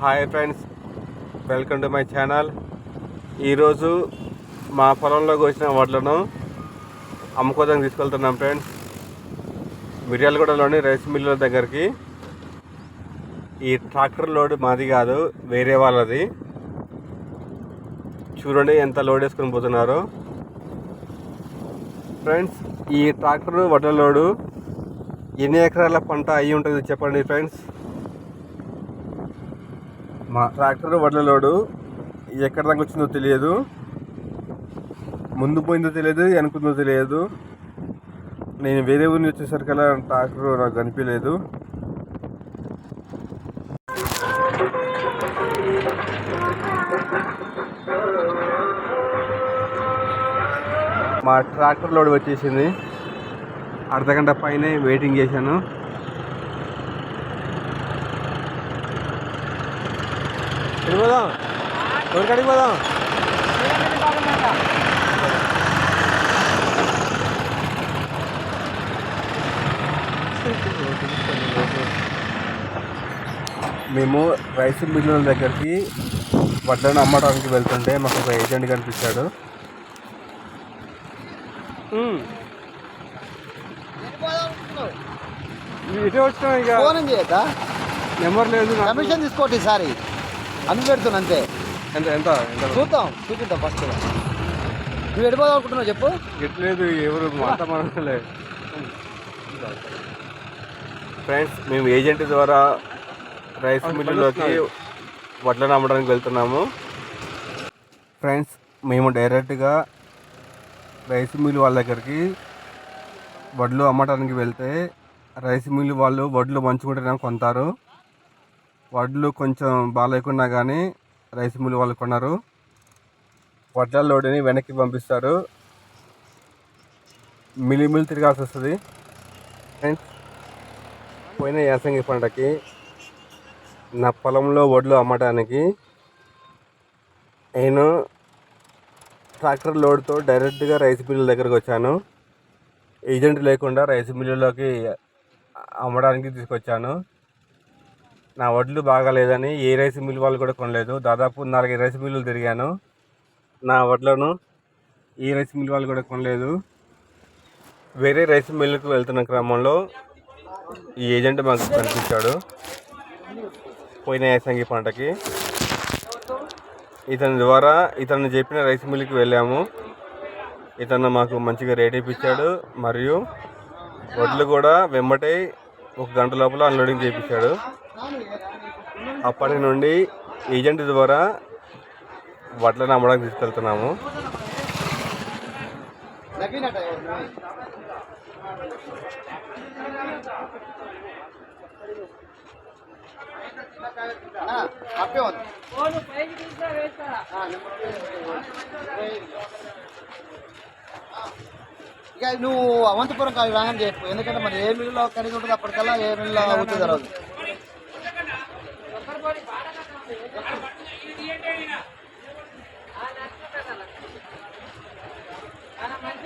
Hi friends welcome to my channel. ఈరోజు మా పొలంలోకి వచ్చిన వడ్లను అమ్ముకోదానికి తీసుకెళ్తున్నాం ఫ్రెండ్స్. మిర్యాలగూడలోని రైస్ మిల్లుల దగ్గరికి. ఈ ట్రాక్టర్ లోడ్ మాది కాదు వేరే వాళ్ళది. చూడండి ఎంత లోడ్ వేసుకొని పోతున్నారు. ఫ్రెండ్స్ ఈ ట్రాక్టర్ వడ్ల లోడు ఎన్ని ఎకరాల పంట అయ్యి ఉంటుంది చెప్పండి ఫ్రెండ్స్. మా ట్రాక్టర్ వడ్ల లోడు. ఎక్కడ దాకా వచ్చిందో తెలియదు. ముందు పోయిందో తెలియదు వెనుకుందో తెలియదు. నేను వేరే ఊరిని వచ్చేసరికల్లా ట్రాక్టర్ నాకు కనిపించలేదు. మా ట్రాక్టర్ లోడ్ వచ్చేసింది. అర్ధగంట పైన పైనే వెయిటింగ్ చేశాను. పోదాం. ఎవరికాడికి పోదాం? మేము రైస్ మిల్లుల దగ్గరికి వడ్లను అమ్మడానికి వెళ్తుంటే మాకు ఒక ఏజెంట్ కనిపించాడు. ఇటే వచ్చినా ఇక. నెంబర్ లేదు. కమిషన్ తీసుకోండి ఈసారి. అమ్మి పెడుతున్నా అంతే. ఎంత ఎంత చూద్దాం చూపిద్దాం ఫస్ట్ నువ్వు ఎడిపోదాం అనుకుంటున్నావు చెప్పు? ఎట్లేదు ఎవరు మాట మనలే ఫ్రెండ్స్ మేము ఏజెంట్ ద్వారా రైస్ మిల్లులోకి వడ్లను అమ్మడానికి వెళ్తున్నాము. ఫ్రెండ్స్ మేము డైరెక్ట్గా రైస్ మిల్ వాళ్ళ దగ్గరికి వడ్లు అమ్మడానికి వెళ్తే రైస్ మిల్ వాళ్ళు వడ్లు మంచుకుంటేనే కొంటారు వడ్లు కొంచెం బాగాలేకున్నా కానీ రైస్ మిల్ వాళ్ళు కొన్నారు. వడ్ల లోడుని వెనక్కి పంపిస్తారు. మిలి మిల్లు తిరగాల్సి వస్తుంది. ఫ్రెండ్స్ పోయిన యాసంగి పంటకి నా పొలంలో వడ్లు అమ్మడానికి నేను ట్రాక్టర్ లోడ్తో డైరెక్ట్గా రైస్ మిల్లు దగ్గరకు వచ్చాను. ఏజెంట్ లేకుండా రైస్ మిల్లులోకి అమ్మడానికి తీసుకొచ్చాను. నా వడ్లు బాగాలేదని ఏ రైస్ మిల్ వాళ్ళు కూడా కొనలేదు. దాదాపు నాలుగైదు రైస్ మిల్లులు తిరిగాను. నా వడ్లను ఏ రైస్ మిల్ వాళ్ళు కూడా కొనలేదు. వేరే రైస్ మిల్లుకు వెళ్తున్న క్రమంలో ఈ ఏజెంట్ మాకు కనిపించాడు. పోయిన యాసంగి పంటకి. ఇతని ద్వారా ఇతను చెప్పిన రైస్ మిల్లుకి వెళ్ళాము. ఇతను మాకు మంచిగా రేట్ ఇప్పించాడు మరియు వడ్లు కూడా వెంబటే ఒక గంట లోపల అన్లోడింగ్ చేయించాడు. అప్పటి నుండి ఏజెంట్ ద్వారా వడ్లను అమ్మడానికి తీసుకెళ్తున్నాము. ఇక నువ్వు అవంతపురం కాదు రాగానే చెప్పు. ఎందుకంటే మరి ఏ మిల్లులో కడిగి ఉంటుంది అప్పటికల్లా ఏ మిల్లులో అవుతుంది తర్వాత ఇరవై ఇరవై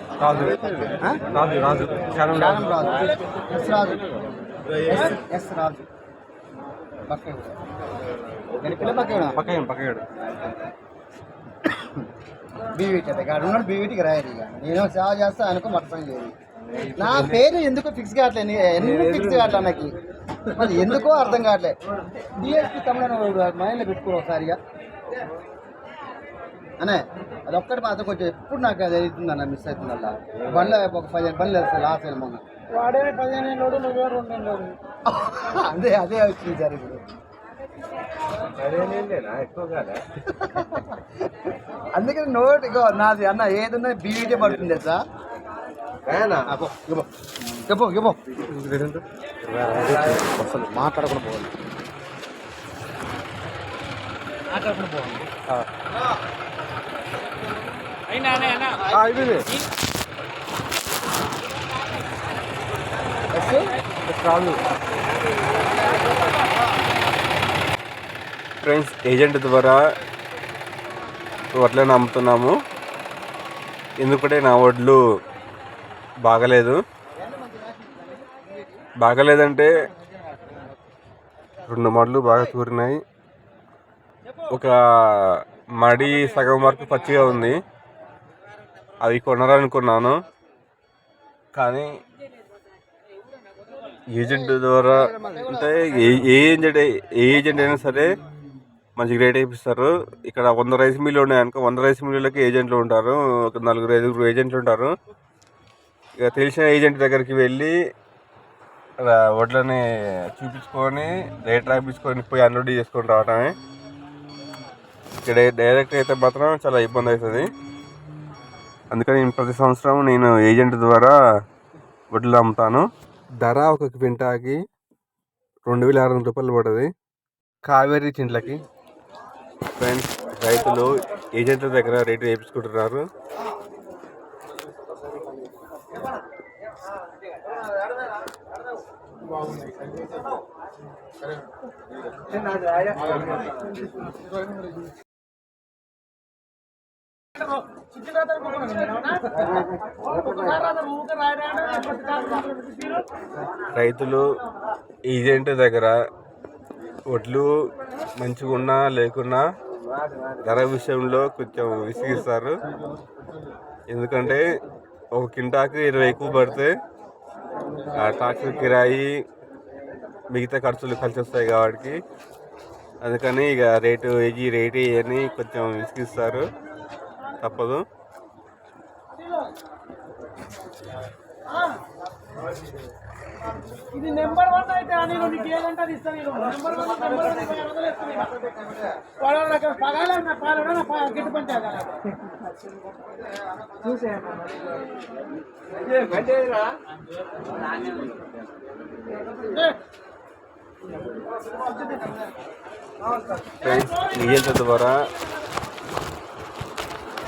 రాజు? రాజు రాజు. జ్ఞానం రాజు. ఎస్ రాజు. ఎస్ రాజు. పక్కన గడిపిల్ల పక్కయ్యాడు బీవీటీ అంటే ఇక్కడ ఉన్నాడు బీవీటీకి రాయరు ఇక. నేను సేవ చేస్తా అనుకో మర్చిపోయి లేదు నా పేరు ఎందుకు ఫిక్స్ కావట్లేదు? ఎందుకు ఫిక్స్ కావట్లే నాకు మరి ఎందుకో అర్థం కావట్లే. డిఎస్పీ తమిళ మైండ్లో పెట్టుకో ఒకసారిగా. అనే అది ఒక్కటి మాత్రం కొంచెం ఎప్పుడు నాకు అది అవుతుంది అన్న మిస్ అవుతుంది అలా బండ్ల ఒక పదిహేను బండ్లు వేస్తాయి లాస్ట్ అయిన మొన్న. వాడే పదిహేను నువ్వే రెండు అదే అదే వచ్చింది సార్ ఇప్పుడు అందుకని నోట్ ఇగో నాది అన్న ఏదన్నా బీవీటీ పడుతుంది తెలుసా? చెప్పు చెప్పు అసలు మాట్లాడకుండా పోవాలి. మాట్లాడకుండా పోవాలి. ఫ్రెండ్స్ ఏజెంట్ ద్వారా వడ్లను అమ్ముతున్నాము. ఎందుకంటే నా వడ్లు బాగలేదు. బాగలేదంటే రెండు మడ్లు బాగా తూరినాయి. ఒక మడి సగం వరకు పచ్చిగా ఉంది. అవి కొనాలనుకున్నాను. కానీ ఏజెంట్ ద్వారా అంటే ఏ ఏ ఏజెంట్ ఏ ఏజెంట్ అయినా సరే మంచి రేట్ వేయిస్తారు ఇక్కడ వంద రైస్ మిల్లు ఉన్నాయి అనుకో వంద రైస్ మిల్లులకి ఏజెంట్లు ఉంటారు. ఒక నలుగురు ఐదుగురు ఏజెంట్లు ఉంటారు. ఇక తెలిసిన ఏజెంట్ దగ్గరికి వెళ్ళి వడ్లని చూపించుకొని రేట్ రాయించుకొని పోయి అన్లోడ్ చేసుకొని రావటమే. ఇక్కడ డైరెక్ట్ అయితే మాత్రం చాలా ఇబ్బంది అవుతుంది అందుకని నేను ప్రతి సంవత్సరం నేను ఏజెంట్ ద్వారా వడ్లు అమ్ముతాను. ధర ఒక క్వింటాకి రెండు వేల ఆరు వందల రూపాయలు పడుతుంది కావేరీ చింట్లకి ఫ్రెండ్స్ రైతులు ఏజెంట్ల దగ్గర రేటు వేయించుకుంటున్నారు. రైతులు ఏజెంట్ దగ్గర వడ్లు మంచిగా ఉన్నా లేకున్నా ధర విషయంలో కొంచెం విసిగిస్తారు. ఎందుకంటే ఒక కింటాకు ఇరవై ఎక్కువ పడితే ఆ ట్రాక్టర్ కిరాయి మిగతా ఖర్చులు కలిసి వస్తాయి కాబట్టి అందుకని ఇక రేటు ఏజీ రేటు ఇవన్నీ కొంచెం విసిగిస్తారు. తప్పదు. ఇది నెంబర్ వన్ అయితే నేను నీకు ఏదంటే అది ఇస్తాను నేను నెంబర్ వన్ నెంబర్ వన్ ఇరవై వందలు ఇస్తాను పగాలే నా నా పా- ద్వారా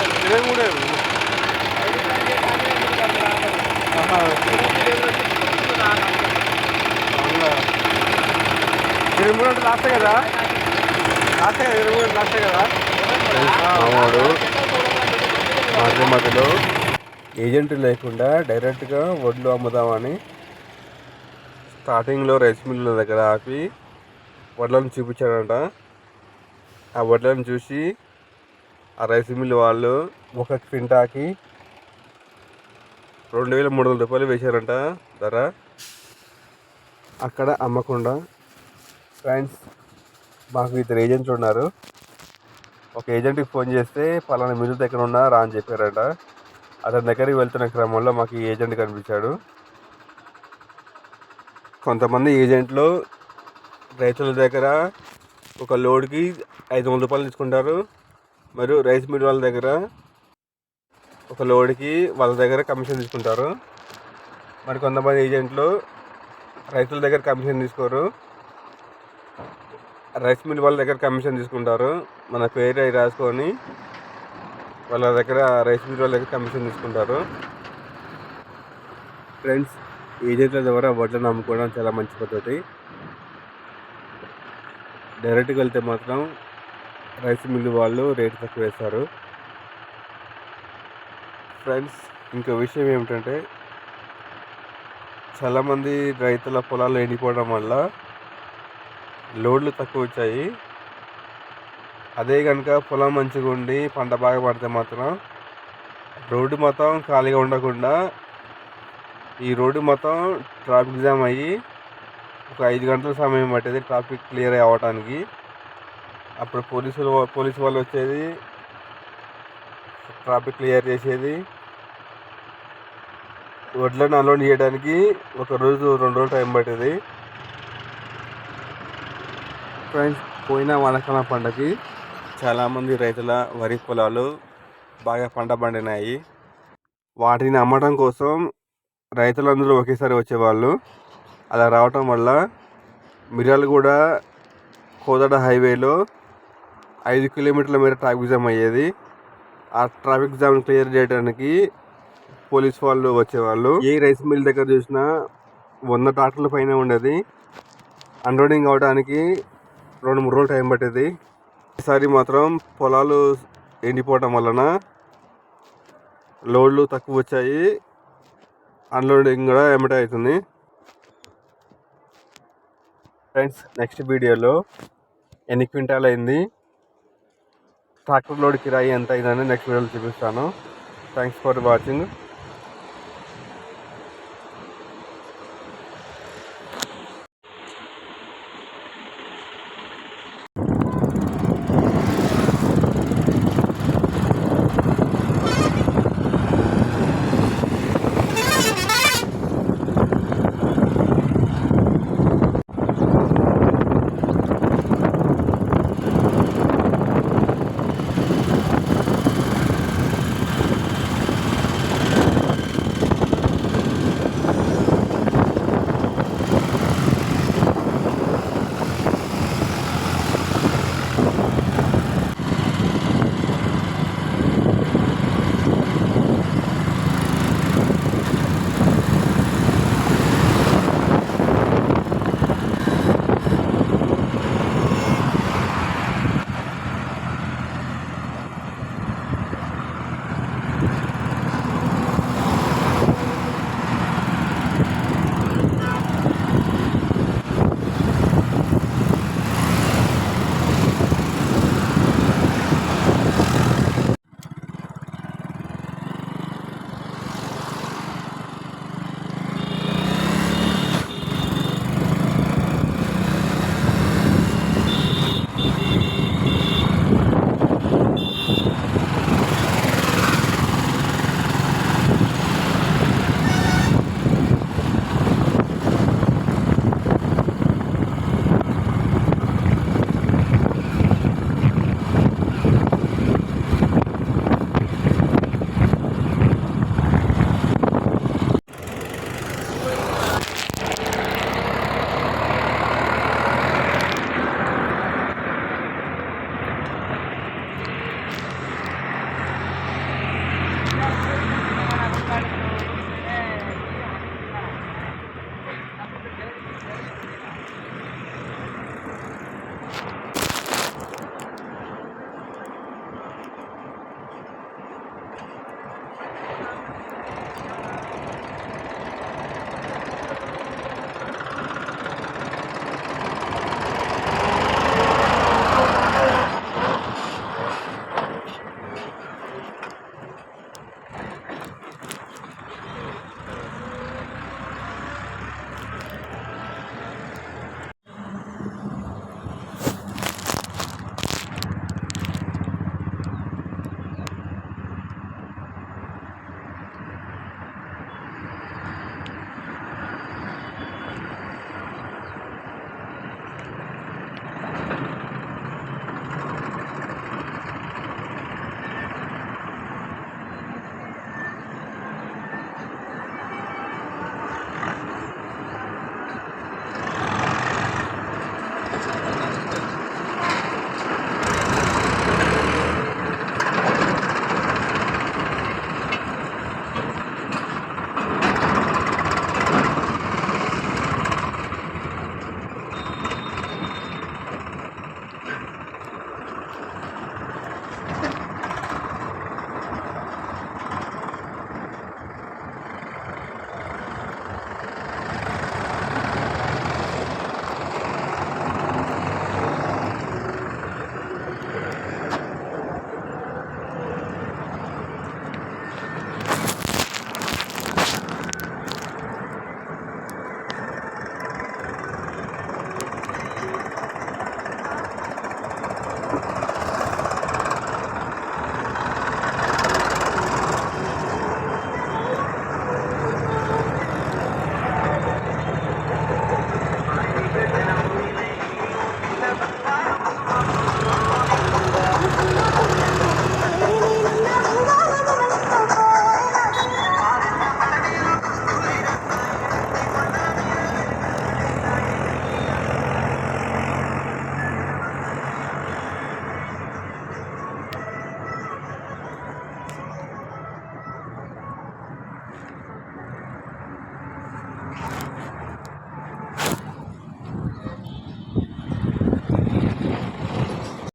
ఇరవై ఇరవై మూడు అంటే లాస్ట్ కదా లాస్ట్ కదా ఇరవై మూడు లాస్ట్ కదా మామూడు మధ్య మధ్యలో ఏజెంట్ లేకుండా డైరెక్ట్గా వడ్లు అమ్ముదామని స్టార్టింగ్లో రైస్ మిల్ దగ్గర ఆపి వడ్లను చూపించాడంట. ఆ వడ్లను చూసి ఆ రైస్ మిల్ వాళ్ళు ఒక క్వింటాకి రెండు వేల మూడు వందల రూపాయలు వేశారంట ధర. అక్కడ అమ్మకుండా ఫ్రెండ్స్ మాకు ఇద్దరు ఏజెంట్లు ఉన్నారు. ఒక ఏజెంట్కి ఫోన్ చేస్తే పలానా మిల్లు దగ్గర ఉన్నా రా అని చెప్పారంట. అతని దగ్గరికి వెళ్తున్న క్రమంలో మాకు ఈ ఏజెంట్ కనిపించాడు. కొంతమంది ఏజెంట్లు రైతుల దగ్గర ఒక లోడ్కి ఐదు వందల రూపాయలు తీసుకుంటారు. మరియు రైస్ మిల్ వాళ్ళ దగ్గర ఒక లోడ్కి వాళ్ళ దగ్గర కమిషన్ తీసుకుంటారు. మరి కొంతమంది ఏజెంట్లు రైతుల దగ్గర కమిషన్ తీసుకోరు. రైస్ మిల్ వాళ్ళ దగ్గర కమిషన్ తీసుకుంటారు. మన పేరు అవి రాసుకొని వాళ్ళ దగ్గర రైస్ మిల్ వాళ్ళ దగ్గర కమిషన్ తీసుకుంటారు. ఫ్రెండ్స్ ఏజెంట్ల ద్వారా వడ్లను అమ్ముకోవడం చాలా మంచి పద్ధతి. డైరెక్ట్గా వెళ్తే మాత్రం రైస్ మిల్లు వాళ్ళు రేటు తక్కువ వేశారు. ఫ్రెండ్స్ ఇంకో విషయం ఏమిటంటే చాలామంది రైతుల పొలాలు ఎండిపోవడం వల్ల లోడ్లు తక్కువ వచ్చాయి. అదే కనుక పొలం మంచిగా ఉండి పంట బాగా పడితే మాత్రం రోడ్డు మొత్తం ఖాళీగా ఉండకుండా ఈ రోడ్డు మొత్తం ట్రాఫిక్ జామ్ అయ్యి ఒక ఐదు గంటల సమయం పట్టేది ట్రాఫిక్ క్లియర్ అవ్వడానికి అప్పుడు పోలీసులు పోలీసు వాళ్ళు వచ్చేది. ట్రాఫిక్ క్లియర్ చేసేది. వడ్లను అలోన్ చేయడానికి ఒక రోజు రెండు రోజులు టైం పట్టేది. ఫ్రెండ్స్ పోయిన వానాకాలం పంటకి చాలామంది రైతుల వరి పొలాలు బాగా పంట పండినాయి. వాటిని అమ్మడం కోసం రైతులందరూ ఒకేసారి వచ్చేవాళ్ళు. అలా రావటం వల్ల మిర్రాలు కూడా కోదడ హైవేలో ఐదు కిలోమీటర్ల మీద ట్రాఫిక్ జామ్ అయ్యేది. ఆ ట్రాఫిక్ జామ్ క్లియర్ చేయడానికి పోలీస్ వాళ్ళు వచ్చేవాళ్ళు. ఏ రైస్ మిల్ దగ్గర చూసినా వంద ట్రాక్టర్ల పైన ఉండేది. అన్లోడింగ్ అవడానికి రెండు మూడు రోజులు టైం పట్టేది. ఈసారి మాత్రం పొలాలు ఎండిపోవటం వలన లోడ్లు తక్కువ వచ్చాయి. అన్లోడింగ్ కూడా ఎమ్మటే అవుతుంది. ఫ్రెండ్స్ నెక్స్ట్ వీడియోలో ఎన్ని క్వింటాల్ అయింది ట్రాక్టర్ లోడ్ కిరాయి ఎంత అయిందని నెక్స్ట్ వీడియోలో చూపిస్తాను. Thanks for watching